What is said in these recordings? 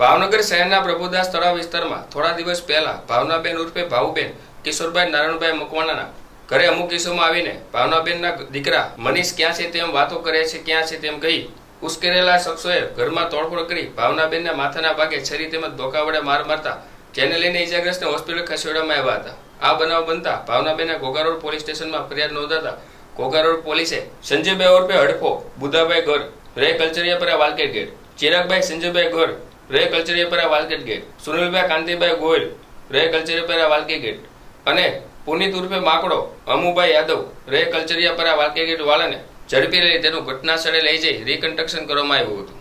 ભાવનગર શહેરના પ્રભુદાસ તળાવ વિસ્તારમાં થોડા દિવસ પહેલા ભાવનાબેન ઉર્ફે ભાવુબેન, કિશોરભાઈ નારાયણભાઈ મકવાણાના ઘરે અમુક કિસ્સોમાં આવીને ભાવનાબેનના દીકરા મનીષ ક્યાં છે તેમ વાતો કરે છે, ક્યાં છે તેમ કહી ઉશ્કેરેલા શખ્સોએ ઘરમાં તોડફોડ કરી ભાવનાબેનના માથાના ભાગે છરી તેમજ ધોકા વડે માર મારતા જેને લઈને ઇજાગ્રસ્તને હોસ્પિટલ ખસેડવામાં આવ્યા હતા. આ બનાવ બનતા ભાવનાબેનના ઘોઘારોડ પોલીસ સ્ટેશનમાં ફરિયાદ નોંધાતા ઘોઘારોડ પોલીસે સંજયભાઈ ઉર્ફે હડફો, બુધાભાઈ ઘર, રે કલ્ચરિયાપરા વાલકેટ ગેટ, ચિરાગભાઈ સંજયભાઈ ગર રે કલ્ચરિયાપરા વાલકેટ ગેટ. સુનિલભાઈ, કાંતિભાઈ ગોયલ રે કલ્ચરિયાપરા વાલકે ગેટ. અને પુનિત ઉર્ફે માકડો, અમુભાઈ યાદવ, રે કલ્ચરિયાપરા વાલકે ગેટ વાળાને ઝડપી લઈ તેનું ઘટના સ્થળે લઈ જઈ રિકન્સ્ટ્રક્શન કરવામાં આવ્યું હતું.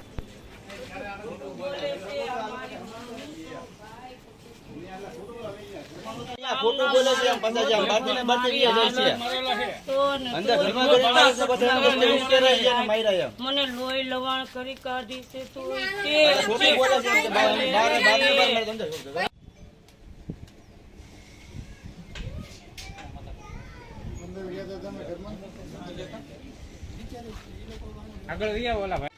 ખોટું બોલે છે એમ પાછા જે બાકી રહ્યા જાય છે. અંદર ઘરમાં ઘરમાં છે, બધા એના વચ્ચે ઉશ્કેરાઈ જાય ને માર્યા એમ. મને લોહી લવાણ કરી કાઢી છે તો ખોટું બોલે છે કે બાર બાર બાર બહાર અંદર. આગળ રહ્યા ઓલા ભાઈ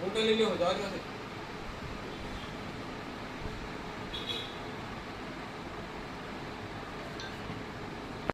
ફોટો લઈ લેવો જવા દો